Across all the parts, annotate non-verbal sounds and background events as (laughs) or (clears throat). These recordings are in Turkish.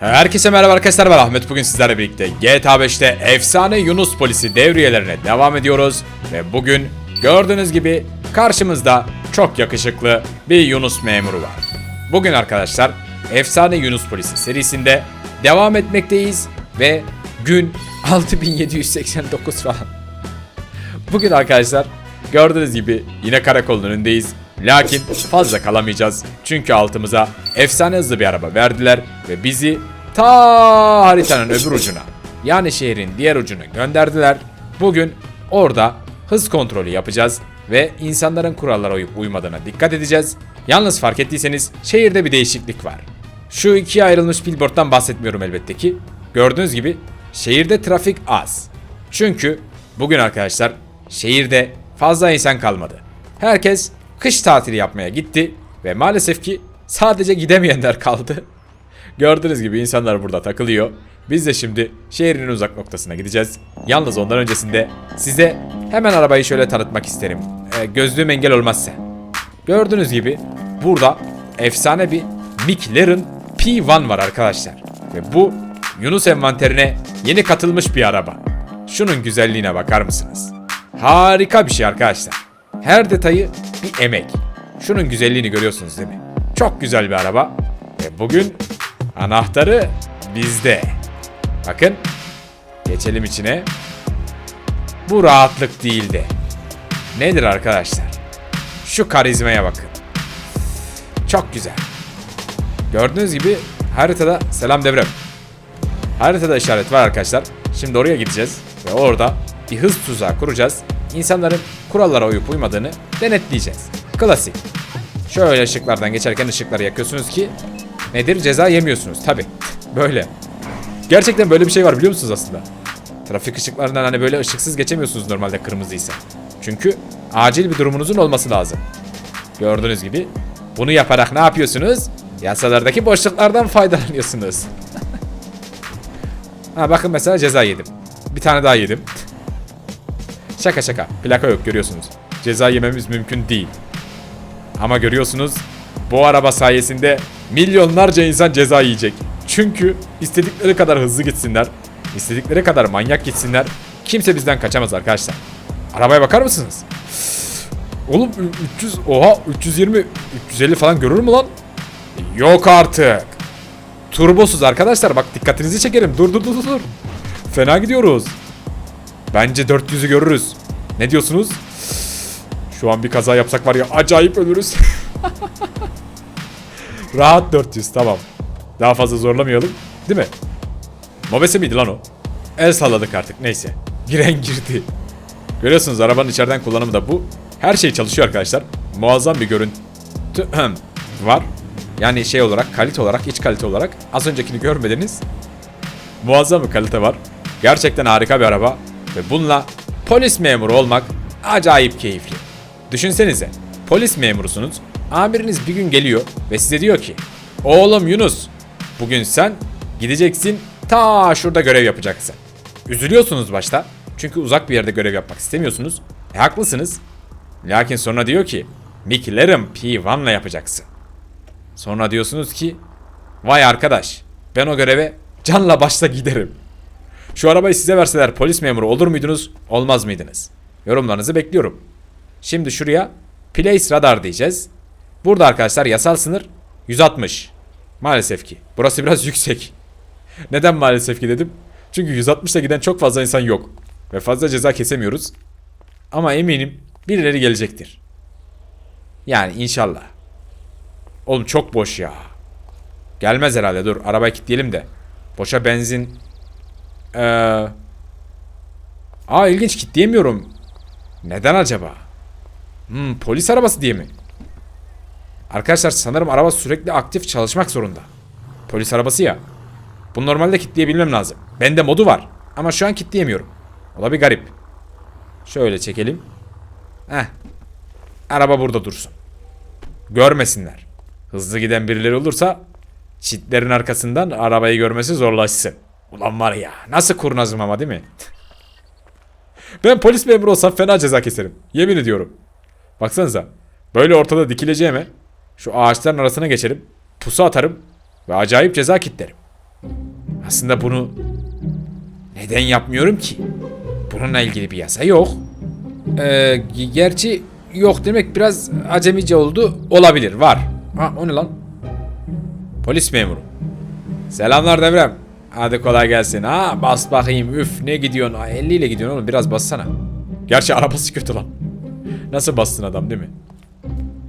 Herkese merhaba arkadaşlar ben Ahmet bugün sizlerle birlikte GTA 5'te efsane Yunus polisi devriyelerine devam ediyoruz ve bugün gördüğünüz gibi karşımızda çok yakışıklı bir Yunus memuru var. Bugün arkadaşlar efsane Yunus polisi serisinde devam etmekteyiz ve gün (laughs) 6789 falan. Bugün arkadaşlar gördüğünüz gibi yine karakolun önündeyiz. Lakin fazla kalamayacağız. Çünkü altımıza efsane hızlı bir araba verdiler ve bizi ta haritanın öbür ucuna yani şehrin diğer ucuna gönderdiler. Bugün orada hız kontrolü yapacağız ve insanların kurallara uyup uymadığına dikkat edeceğiz. Yalnız fark ettiyseniz şehirde bir değişiklik var. Şu ikiye ayrılmış billboarddan bahsetmiyorum elbette ki. Gördüğünüz gibi şehirde trafik az. Çünkü bugün arkadaşlar şehirde fazla insan kalmadı. Herkes kış tatili yapmaya gitti ve maalesef ki sadece gidemeyenler kaldı. (laughs) Gördüğünüz gibi insanlar burada takılıyor. Biz de şimdi şehrin uzak noktasına gideceğiz. Yalnız ondan öncesinde size hemen arabayı şöyle tanıtmak isterim. Ee, gözlüğüm engel olmazsa. Gördüğünüz gibi burada efsane bir McLaren P1 var arkadaşlar. Ve bu Yunus envanterine yeni katılmış bir araba. Şunun güzelliğine bakar mısınız? Harika bir şey arkadaşlar. Her detayı bir emek. Şunun güzelliğini görüyorsunuz değil mi? Çok güzel bir araba. Ve bugün anahtarı bizde. Bakın. Geçelim içine. Bu rahatlık değildi. Nedir arkadaşlar? Şu karizmaya bakın. Çok güzel. Gördüğünüz gibi haritada selam devrem. Haritada işaret var arkadaşlar. Şimdi oraya gideceğiz ve orada bir hız tuzağı kuracağız. İnsanların kurallara uyup uymadığını denetleyeceğiz. Klasik. Şöyle ışıklardan geçerken ışıkları yakıyorsunuz ki nedir ceza yemiyorsunuz tabi. Böyle. Gerçekten böyle bir şey var biliyor musunuz aslında? Trafik ışıklarından hani böyle ışıksız geçemiyorsunuz normalde kırmızıysa. Çünkü acil bir durumunuzun olması lazım. Gördüğünüz gibi bunu yaparak ne yapıyorsunuz? Yasalardaki boşluklardan faydalanıyorsunuz. (laughs) ha bakın mesela ceza yedim. Bir tane daha yedim. Şaka şaka. Plaka yok görüyorsunuz. Ceza yememiz mümkün değil. Ama görüyorsunuz bu araba sayesinde milyonlarca insan ceza yiyecek. Çünkü istedikleri kadar hızlı gitsinler, istedikleri kadar manyak gitsinler. Kimse bizden kaçamaz arkadaşlar. Arabaya bakar mısınız? (sighs) Oğlum 300 oha 320 350 falan görür mü lan? Yok artık. Turbosuz arkadaşlar bak dikkatinizi çekerim. Dur dur dur dur. Fena gidiyoruz. Bence 400'ü görürüz. Ne diyorsunuz? Şu an bir kaza yapsak var ya acayip ölürüz. (laughs) Rahat 400 tamam. Daha fazla zorlamayalım. Değil mi? Mobese miydi lan o? El salladık artık neyse. Giren girdi. Görüyorsunuz arabanın içeriden kullanımı da bu. Her şey çalışıyor arkadaşlar. Muazzam bir görüntü (clears throat) var. Yani şey olarak, kalite olarak, iç kalite olarak az öncekini görmediniz. Muazzam bir kalite var. Gerçekten harika bir araba. Ve bununla polis memuru olmak acayip keyifli. Düşünsenize, polis memurusunuz. Amiriniz bir gün geliyor ve size diyor ki Oğlum Yunus, bugün sen gideceksin ta şurada görev yapacaksın. Üzülüyorsunuz başta. Çünkü uzak bir yerde görev yapmak istemiyorsunuz. E haklısınız. Lakin sonra diyor ki McLaren P1'la yapacaksın. Sonra diyorsunuz ki vay arkadaş ben o göreve canla başla giderim. Şu arabayı size verseler polis memuru olur muydunuz olmaz mıydınız? Yorumlarınızı bekliyorum. Şimdi şuraya place radar diyeceğiz. Burada arkadaşlar yasal sınır 160. Maalesef ki. Burası biraz (laughs) yüksek. Neden maalesef ki dedim? Çünkü 160'la giden çok fazla insan yok. Ve fazla ceza kesemiyoruz. Ama eminim birileri gelecektir. Yani inşallah. Oğlum çok boş ya. Gelmez herhalde dur arabayı kilitleyelim de. Boşa benzin. Ee... Aa ilginç kilitleyemiyorum. Neden acaba? Hmm, polis arabası diye mi? Arkadaşlar sanırım araba sürekli aktif çalışmak zorunda. Polis arabası ya. Bunu normalde kilitleyebilmem lazım. Bende modu var. Ama şu an kilitleyemiyorum. O da bir garip. Şöyle çekelim. Heh. Araba burada dursun. Görmesinler. Hızlı giden birileri olursa çitlerin arkasından arabayı görmesi zorlaşsın. Ulan var ya nasıl kurnazım ama değil mi? ben polis memuru olsam fena ceza keserim. Yemin ediyorum. Baksanıza. Böyle ortada dikileceğime şu ağaçların arasına geçerim. Pusu atarım ve acayip ceza kitlerim. Aslında bunu neden yapmıyorum ki? Bununla ilgili bir yasa yok. Ee, ge- gerçi yok demek biraz acemice oldu. Olabilir, var. Ha o ne lan? Polis memuru. Selamlar Devrem. Hadi kolay gelsin. Ha bas bakayım. Üf ne gidiyorsun? Ay, 50 ile gidiyorsun oğlum biraz bassana. Gerçi arabası kötü lan. Nasıl bastın adam değil mi?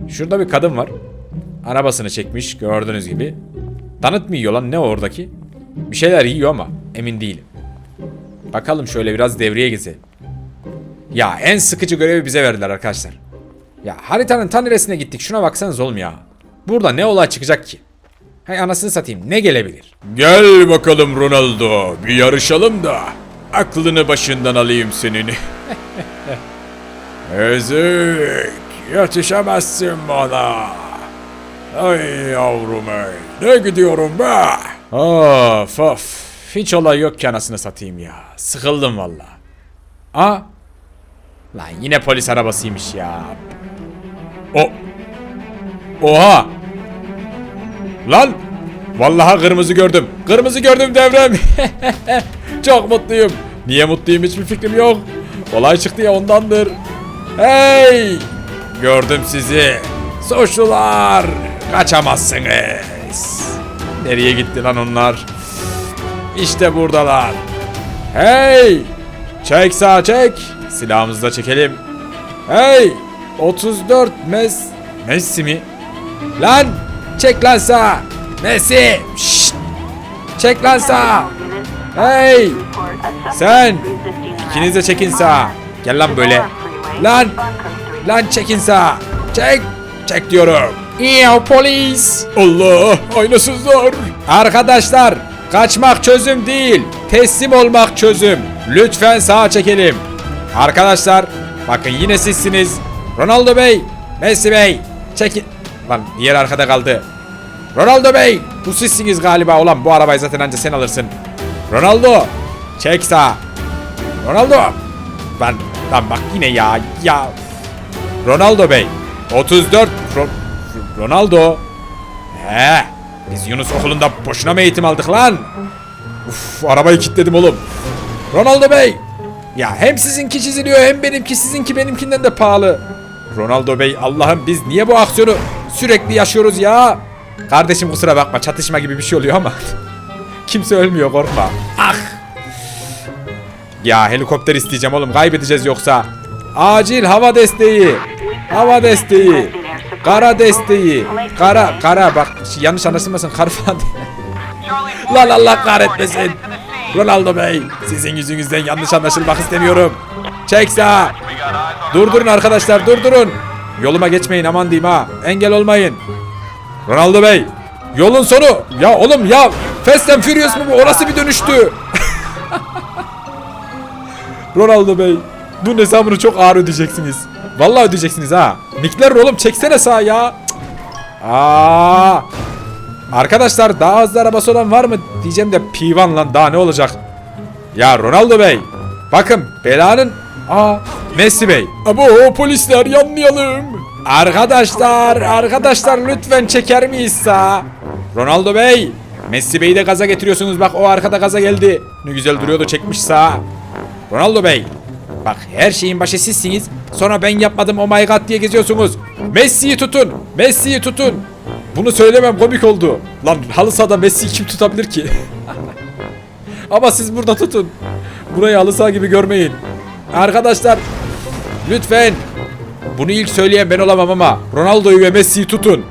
Şurada bir kadın var. Arabasını çekmiş gördüğünüz gibi. Tanıt mı yiyor lan ne oradaki? Bir şeyler yiyor ama emin değilim. Bakalım şöyle biraz devreye gezelim. Ya en sıkıcı görevi bize verdiler arkadaşlar. Ya haritanın ta neresine gittik şuna baksanız oğlum ya. Burada ne olay çıkacak ki? Hay anasını satayım ne gelebilir? Gel bakalım Ronaldo bir yarışalım da aklını başından alayım senin. (laughs) Ezik yetişemezsin bana. Ay yavrum ey ne gidiyorum be. Of of hiç olay yok ki anasını satayım ya. Sıkıldım valla. Aa. Lan yine polis arabasıymış ya. O. Oha. Lan! Vallahi kırmızı gördüm. Kırmızı gördüm devrem. (laughs) Çok mutluyum. Niye mutluyum hiçbir fikrim yok. Olay çıktı ya ondandır. Hey! Gördüm sizi. Suçlular. Kaçamazsınız. Nereye gitti lan onlar? İşte buradalar. Hey! Çek sağ çek. Silahımızı da çekelim. Hey! 34 Mes... Messi mi? Lan! Çek lan sağa! Messi! Şşt! Çek lan sağa! Hey! Sen! İkiniz de çekin sağa. Gel lan böyle. Lan! Lan çekin sağa. Çek! Çek diyorum. İyi polis. Allah! Aynasızlar. Arkadaşlar! Kaçmak çözüm değil. Teslim olmak çözüm. Lütfen sağa çekelim. Arkadaşlar bakın yine sizsiniz. Ronaldo Bey, Messi Bey, çekin. Lan diğer arkada kaldı. Ronaldo Bey, bu sizsiniz galiba. Ulan bu arabayı zaten anca sen alırsın. Ronaldo, çek sağa. Ronaldo. Lan, lan bak yine ya, ya. Ronaldo Bey, 34. Ro- Ronaldo. He, biz Yunus okulunda boşuna mı eğitim aldık lan? Uf, arabayı kilitledim oğlum. Ronaldo Bey. Ya hem sizinki çiziliyor hem benimki sizinki benimkinden de pahalı. Ronaldo Bey Allah'ım biz niye bu aksiyonu sürekli yaşıyoruz ya? Kardeşim kusura bakma çatışma gibi bir şey oluyor ama. (laughs) Kimse ölmüyor korkma. Ah. Ya helikopter isteyeceğim oğlum kaybedeceğiz yoksa. Acil hava desteği. Hava desteği. Kara desteği. Kara kara bak yanlış anlaşılmasın kar falan. (laughs) Lan Allah kahretmesin. Ronaldo Bey, sizin yüzünüzden yanlış anlaşılmak istemiyorum. Çek sağa. Durdurun arkadaşlar, durdurun. Yoluma geçmeyin aman diyeyim ha. Engel olmayın. Ronaldo Bey, yolun sonu. Ya oğlum ya, Fast and Furious mu bu? Orası bir dönüştü. (laughs) Ronaldo Bey, bunun hesabını çok ağır ödeyeceksiniz. Vallahi ödeyeceksiniz ha. Nickler oğlum çeksene sağa ya. Aa! Arkadaşlar daha hızlı arabası olan var mı? Diyeceğim de P1 lan daha ne olacak? Ya Ronaldo Bey. Bakın belanın... Aa Messi Bey. Abo polisler yanmayalım. Arkadaşlar arkadaşlar lütfen çeker miyiz sağa? Ronaldo Bey. Messi Bey'i de gaza getiriyorsunuz bak o arkada gaza geldi. Ne güzel duruyordu çekmiş sağa. Ronaldo Bey. Bak her şeyin başı sizsiniz. Sonra ben yapmadım oh my god diye geziyorsunuz. Messi'yi tutun. Messi'yi tutun. Bunu söylemem komik oldu. Lan halı sahada Messi'yi kim tutabilir ki? (laughs) Ama siz burada tutun. Burayı halı saha gibi görmeyin. Arkadaşlar lütfen bunu ilk söyleyen ben olamam ama Ronaldo'yu ve Messi'yi tutun.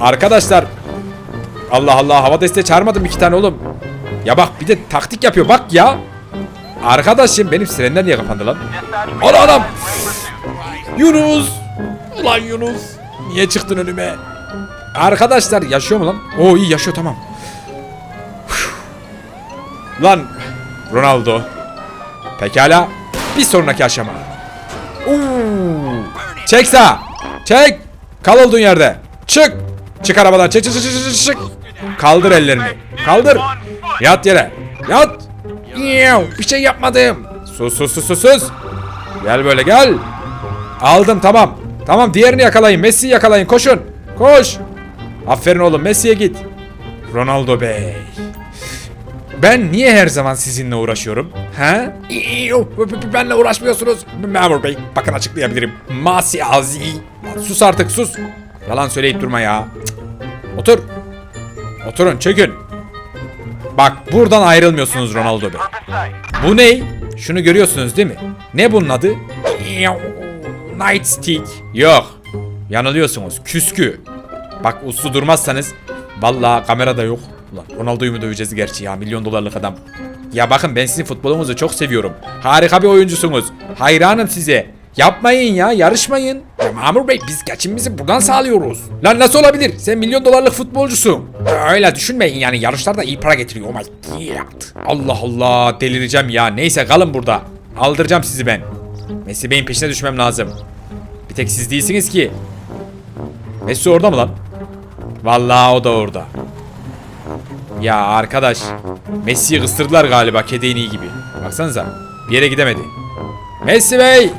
Arkadaşlar Allah Allah hava desteği çağırmadım iki tane oğlum. Ya bak bir de taktik yapıyor bak ya. Arkadaşım benim sirenler niye kapandı lan? Ana adam. Yunus. Ulan Yunus. Niye çıktın önüme? Arkadaşlar yaşıyor mu lan? Oo iyi yaşıyor tamam. Lan Ronaldo. Pekala. Bir sonraki aşama. Çek sağ. Çek. Kal olduğun yerde. Çık. Çık arabadan. Çık çık çık çık çık. Kaldır ellerini. Kaldır. Yat yere. Yat. Bir şey yapmadım. Sus sus sus sus sus. Gel böyle gel. Aldım tamam. Tamam diğerini yakalayın. Messi'yi yakalayın. Koşun. Koş. Aferin oğlum Messi'ye git. Ronaldo Bey. Ben niye her zaman sizinle uğraşıyorum? He? Benle uğraşmıyorsunuz. Memur bey, bakın açıklayabilirim. Masi azi. Lan Sus artık sus. Yalan söyleyip durma ya. Cık. Otur. Oturun, çökün. Bak buradan ayrılmıyorsunuz Ronaldo Bey. Bu ne? Şunu görüyorsunuz değil mi? Ne bunun adı? Nightstick. Yok. Yanılıyorsunuz. Küskü. Bak uslu durmazsanız vallahi kamerada yok. Ulan Ronaldo'yu mu döveceğiz gerçi ya milyon dolarlık adam. Ya bakın ben sizin futbolunuzu çok seviyorum. Harika bir oyuncusunuz. Hayranım size. Yapmayın ya yarışmayın. Ya Mamur Bey biz geçimimizi buradan sağlıyoruz. Lan nasıl olabilir? Sen milyon dolarlık futbolcusun. Öyle düşünmeyin yani yarışlarda iyi para getiriyor. Oh. Allah Allah delireceğim ya. Neyse kalın burada. Aldıracağım sizi ben. Messi Bey'in peşine düşmem lazım. Bir tek siz değilsiniz ki. Messi orada mı lan? Vallahi o da orada. Ya arkadaş. Messi'yi kıstırdılar galiba kedi gibi. Baksanıza. Bir yere gidemedi. Messi Bey!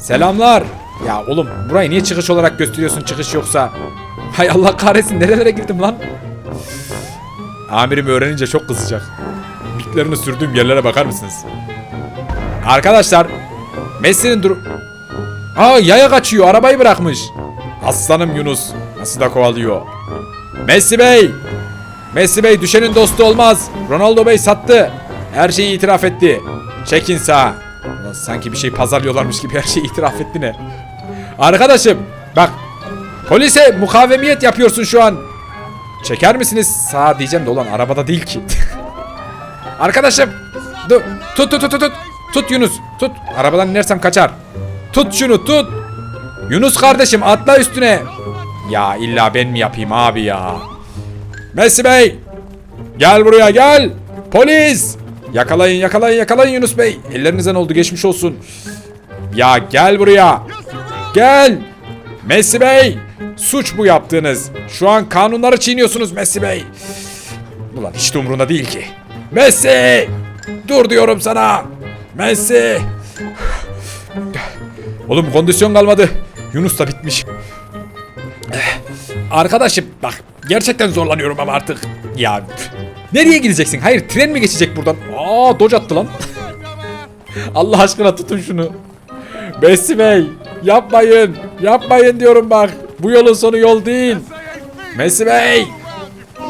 Selamlar. Ya oğlum burayı niye çıkış olarak gösteriyorsun çıkış yoksa? Hay Allah kahretsin nerelere girdim lan? Amirim öğrenince çok kızacak. Miklerini sürdüğüm yerlere bakar mısınız? Arkadaşlar Messi'nin durum... Aa yaya kaçıyor arabayı bırakmış. Aslanım Yunus. Nasıl da kovalıyor. Messi Bey. Messi Bey düşenin dostu olmaz. Ronaldo Bey sattı. Her şeyi itiraf etti. Çekin sağa. Sanki bir şey pazarlıyorlarmış gibi her şeyi itiraf etti ne? Arkadaşım bak. Polise mukavemiyet yapıyorsun şu an. Çeker misiniz? Sağa diyeceğim de olan arabada değil ki. (laughs) Arkadaşım. Dur. Tut tut tut tut. Tut Yunus. Tut. Arabadan inersem kaçar. Tut şunu tut. Yunus kardeşim atla üstüne. Ya illa ben mi yapayım abi ya? Messi Bey. Gel buraya gel. Polis. Yakalayın yakalayın yakalayın Yunus Bey. Ellerinizden oldu geçmiş olsun. Ya gel buraya. Gel. Messi Bey. Suç bu yaptığınız. Şu an kanunları çiğniyorsunuz Messi Bey. Ulan hiç de umurunda değil ki. Messi. Dur diyorum sana. Messi. Oğlum kondisyon kalmadı. Yunus da bitmiş. Arkadaşım bak gerçekten zorlanıyorum ama artık. Ya nereye gideceksin? Hayır tren mi geçecek buradan? Aa doç attı lan. (laughs) Allah aşkına tutun şunu. Messi Bey yapmayın. Yapmayın diyorum bak. Bu yolun sonu yol değil. Messi Bey.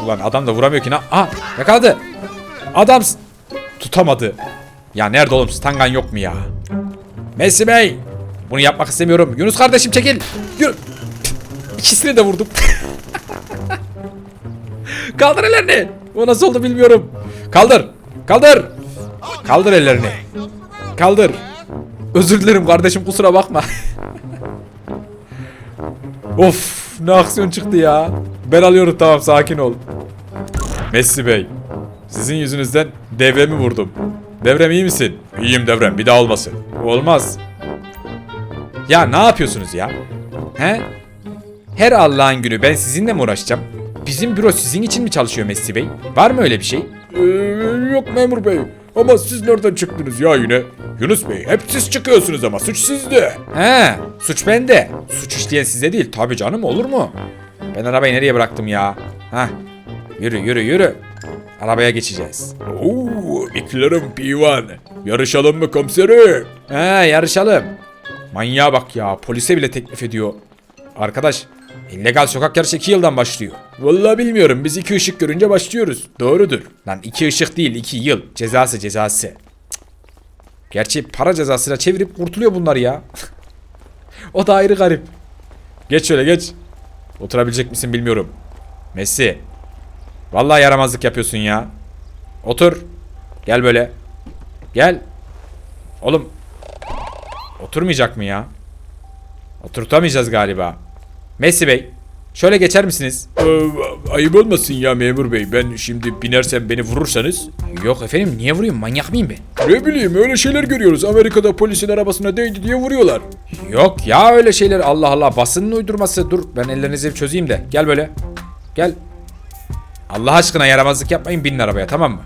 Ulan adam da vuramıyor ki. Aa yakaladı. Adam tutamadı. Ya nerede oğlum stangan yok mu ya? Messi Bey. Bunu yapmak istemiyorum. Yunus kardeşim çekil. Yürü. İkisini de vurdum. Kaldır ellerini. O nasıl oldu bilmiyorum. Kaldır. Kaldır. Kaldır ellerini. Kaldır. Özür dilerim kardeşim kusura bakma. of ne aksiyon çıktı ya. Ben alıyorum tamam sakin ol. Messi Bey. Sizin yüzünüzden devremi vurdum. Devrem iyi misin? İyiyim devrem bir daha olmasın. Olmaz. Ya ne yapıyorsunuz ya? He? Her Allah'ın günü ben sizinle mi uğraşacağım? Bizim büro sizin için mi çalışıyor Messi Bey? Var mı öyle bir şey? Ee, yok memur bey. Ama siz nereden çıktınız ya yine? Yunus Bey hep siz çıkıyorsunuz ama suç sizde. He suç bende. Suç işleyen size değil. Tabii canım olur mu? Ben arabayı nereye bıraktım ya? Hah. Yürü yürü yürü. Arabaya geçeceğiz. Oo, McLaren P1. Yarışalım mı komiserim? He yarışalım. Manyağa bak ya polise bile teklif ediyor. Arkadaş illegal sokak yarışı 2 yıldan başlıyor. Vallahi bilmiyorum biz iki ışık görünce başlıyoruz. Doğrudur. Lan iki ışık değil iki yıl. Cezası cezası. Cık. Gerçi para cezasıyla çevirip kurtuluyor bunlar ya. (laughs) o da ayrı garip. Geç şöyle geç. Oturabilecek misin bilmiyorum. Messi. Vallahi yaramazlık yapıyorsun ya. Otur. Gel böyle. Gel. Oğlum Oturmayacak mı ya? Oturtamayacağız galiba. Messi Bey, şöyle geçer misiniz? Ee, ayıp olmasın ya memur bey. Ben şimdi binersem beni vurursanız. Yok efendim niye vurayım? Manyak mıyım ben? Ne bileyim öyle şeyler görüyoruz. Amerika'da polisin arabasına değdi diye vuruyorlar. Yok ya öyle şeyler. Allah Allah basının uydurması. Dur ben ellerinizi bir çözeyim de. Gel böyle. Gel. Allah aşkına yaramazlık yapmayın binin arabaya tamam mı?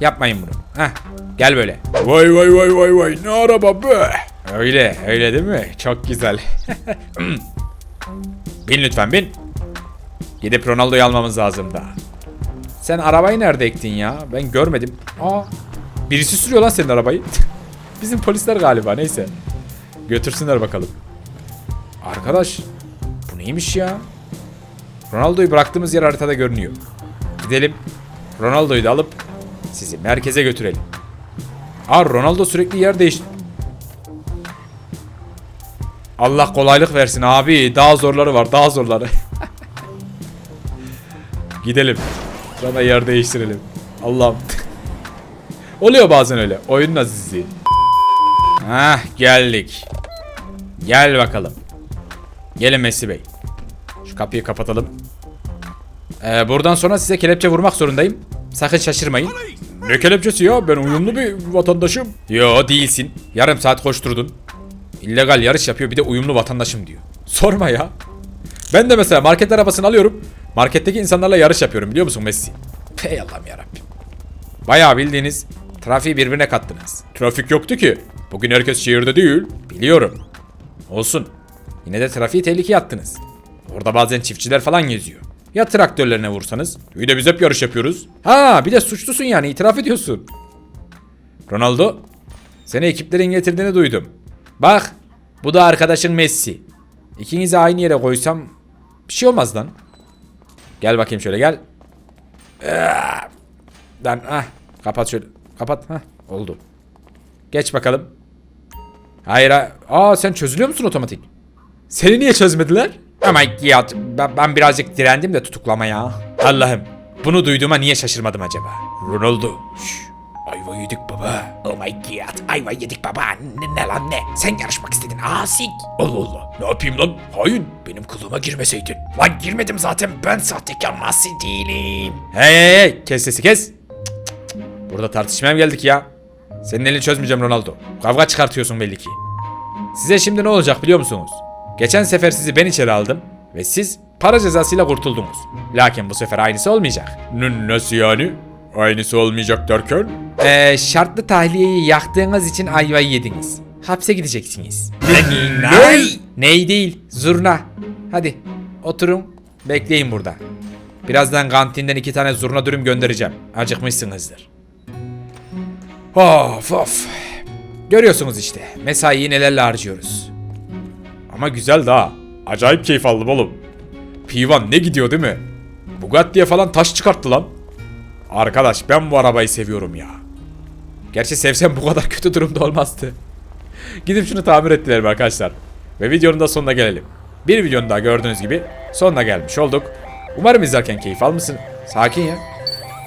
Yapmayın bunu. Heh. Gel böyle. Vay vay vay vay vay ne araba be. Öyle öyle değil mi? Çok güzel. (laughs) bin lütfen bin. Gidip Ronaldo'yu almamız lazım da. Sen arabayı nerede ektin ya? Ben görmedim. Aa. Birisi sürüyor lan senin arabayı. (laughs) Bizim polisler galiba neyse. Götürsünler bakalım. Arkadaş. Bu neymiş ya? Ronaldo'yu bıraktığımız yer haritada görünüyor. Gidelim. Ronaldo'yu da alıp sizi merkeze götürelim. Aa Ronaldo sürekli yer değiş... Allah kolaylık versin abi. Daha zorları var. Daha zorları. (laughs) Gidelim. Sonra yer değiştirelim. Allah'ım. (laughs) Oluyor bazen öyle. Oyunun azizliği. Hah geldik. Gel bakalım. Gelin Messi Bey. Şu kapıyı kapatalım. Ee, buradan sonra size kelepçe vurmak zorundayım. Sakın şaşırmayın. Ne kelepçesi ya? Ben uyumlu bir vatandaşım. Yo değilsin. Yarım saat koşturdun. İllegal yarış yapıyor bir de uyumlu vatandaşım diyor. Sorma ya. Ben de mesela market arabasını alıyorum. Marketteki insanlarla yarış yapıyorum biliyor musun Messi? Ey Allah'ım yarabbim. Bayağı bildiğiniz trafiği birbirine kattınız. Trafik yoktu ki. Bugün herkes şehirde değil. Biliyorum. Olsun. Yine de trafiği tehlikeye attınız. Orada bazen çiftçiler falan geziyor. Ya traktörlerine vursanız? İyi de biz hep yarış yapıyoruz. Ha bir de suçlusun yani itiraf ediyorsun. Ronaldo, seni ekiplerin getirdiğini duydum. Bak, bu da arkadaşın Messi. İkinizi aynı yere koysam bir şey olmaz lan. Gel bakayım şöyle gel. Lan ah kapat şöyle. Kapat ha oldu. Geç bakalım. Hayır ha- Aa sen çözülüyor musun otomatik? Seni niye çözmediler? Ama ya ben, ben birazcık direndim de tutuklamaya. Allah'ım bunu duyduğuma niye şaşırmadım acaba? Ronaldo. Şş, ayva yedik baba. Oh my god, ayva yedik baba. Ne, ne lan ne? Sen yarışmak istedin asik. Allah Allah ne yapayım lan? Hain. Benim kılığıma girmeseydin. Lan girmedim zaten ben sahtekar nasıl değilim. Hey hey hey kes sesi kes. Cık, cık, cık. Burada tartışmaya mı geldik ya? Senin elini çözmeyeceğim Ronaldo. Kavga çıkartıyorsun belli ki. Size şimdi ne olacak biliyor musunuz? Geçen sefer sizi ben içeri aldım ve siz para cezasıyla kurtuldunuz. Lakin bu sefer aynısı olmayacak. nasıl yani? Aynısı olmayacak derken? Ee, şartlı tahliyeyi yaktığınız için ayvayı yediniz. Hapse gideceksiniz. Ne? Ney değil, zurna. Hadi oturun, bekleyin burada. Birazdan kantinden iki tane zurna dürüm göndereceğim. Acıkmışsınızdır. Of of. Görüyorsunuz işte. Mesaiyi nelerle harcıyoruz. Ama güzel daha. Acayip keyif aldım oğlum. Pivan ne gidiyor değil mi? Bugatti'ye falan taş çıkarttı lan. Arkadaş ben bu arabayı seviyorum ya. Gerçi sevsem bu kadar kötü durumda olmazdı. Gidip şunu tamir ettirelim arkadaşlar. Ve videonun da sonuna gelelim. Bir videonun daha gördüğünüz gibi sonuna gelmiş olduk. Umarım izlerken keyif almışsın. Sakin ya.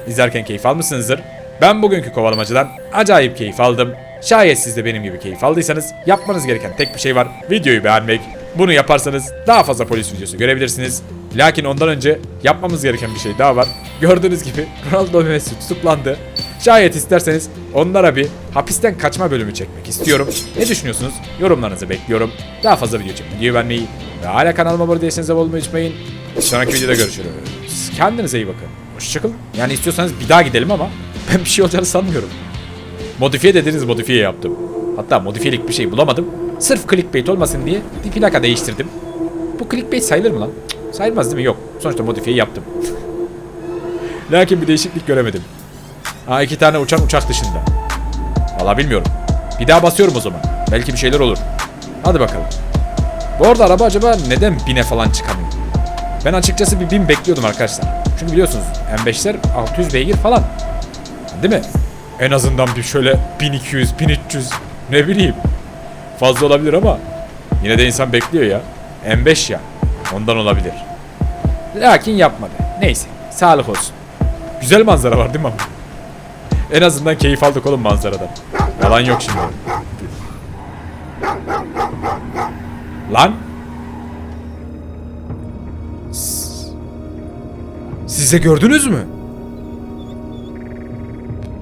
İzlerken keyif almışsınızdır. Ben bugünkü kovalamacadan acayip keyif aldım. Şayet siz de benim gibi keyif aldıysanız yapmanız gereken tek bir şey var. Videoyu beğenmek. Bunu yaparsanız daha fazla polis videosu görebilirsiniz. Lakin ondan önce yapmamız gereken bir şey daha var. Gördüğünüz gibi Ronaldo Messi tutuklandı. Şayet isterseniz onlara bir hapisten kaçma bölümü çekmek istiyorum. Ne düşünüyorsunuz? Yorumlarınızı bekliyorum. Daha fazla video için videoyu beğenmeyi ve hala kanalıma abone değilseniz abone olmayı unutmayın. Bir sonraki videoda görüşürüz. Kendinize iyi bakın. Hoşçakalın. Yani istiyorsanız bir daha gidelim ama (laughs) ben bir şey olacağını sanmıyorum. Modifiye dediğiniz modifiye yaptım. Hatta modifiyelik bir şey bulamadım. Sırf clickbait olmasın diye bir plaka değiştirdim. Bu clickbait sayılır mı lan? Cık, sayılmaz değil mi? Yok. Sonuçta modifiye yaptım. (laughs) Lakin bir değişiklik göremedim. Ha iki tane uçan uçak dışında. Valla bilmiyorum. Bir daha basıyorum o zaman. Belki bir şeyler olur. Hadi bakalım. Bu arada araba acaba neden bine falan çıkamıyor? Ben açıkçası bir bin bekliyordum arkadaşlar. Çünkü biliyorsunuz M5'ler 600 beygir falan. Değil mi? En azından bir şöyle 1200, 1300 ne bileyim. Fazla olabilir ama yine de insan bekliyor ya. M5 ya. Ondan olabilir. Lakin yapmadı. Neyse. Sağlık olsun. Güzel manzara var değil mi? En azından keyif aldık oğlum manzaradan. Yalan yok şimdi. Lan. Siz de gördünüz mü?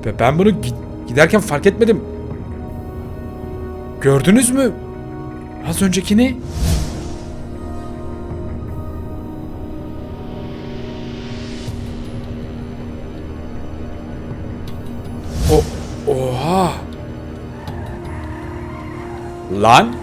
Be- Ben bunu gi- giderken fark etmedim. Gördünüz mü? Az öncekini. O oha. Lan